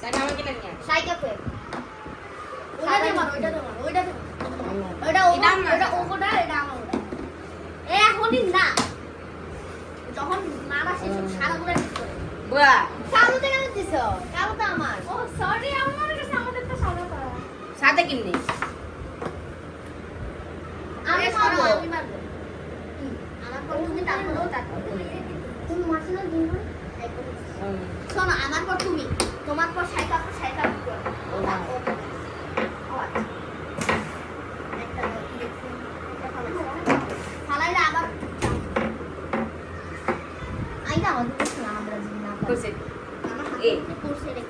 তাকে আমার নিয়ে দে মার দে মার দে এটা ওটা এ এখনই না। যখন মারা শেষ সারা গুলো ঠিক করে বুয়া। কালো থেকে আমি দিছ কালো তো আমার। ও সরি আমার কাছে আমাদের তো সাদা করা। সাথে কিননি আমি মারবো আমি মারবো। আমার পর তুমি তারপরেও তারপর তুমি মারছো না দিন শোনো আমার পর তুমি তোমার পর সাইকেল পর সাইকেল ফালাইলে আবার আইনা আমাদের কিছু না আমরা যদি না পারি। করছে। আমার এ। হাতে করছে রে।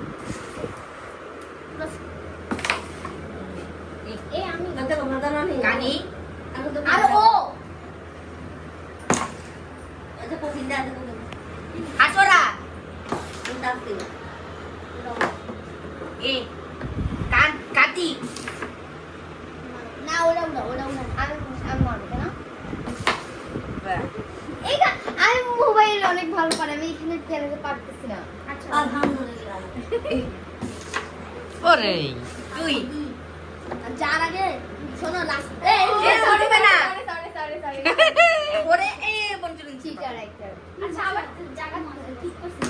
এ আমি Nanti kalau nonton nanti. কানি Aku tuh. আর ও! Itu এ কান কাটি না ওরা ওরা ওরা ওরা আমি আমি মারবো না এইটা আমি মোবাইল অনেক ভালো পারি আমি এখানে চ্যানেলে পারতেছি না আচ্ছা Alhamdulillah. ওরে তুই যার আগে শোনো লাস্ট এ, ধরবে না। সরি সরি সরি ওরে এ বঞ্চলিন চিটার একটা আচ্ছা আবার জায়গা ঠিক করছি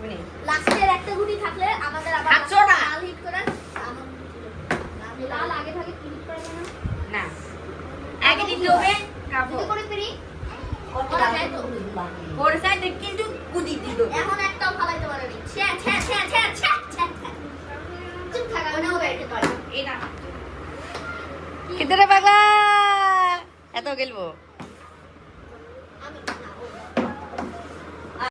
মানে লাস্টের একটা গুটি থাকলে আমাদের আবার হাতছো না। লাল হিট করে আমার লাল আগে থাকে কি হিট করে না না কাপড়। করে. ওর সাইডে কিন্তু কুদি দিত এখন একটাও ফালাইতে পারেনি। ছ্যা ছ্যা ছ্যা ছ্যা ছ্যা ছ্যা ছ্যা। চুপ থাকা ওনাও বেরতে পারে এটা কিতরে পাগলা! এত গেলবো।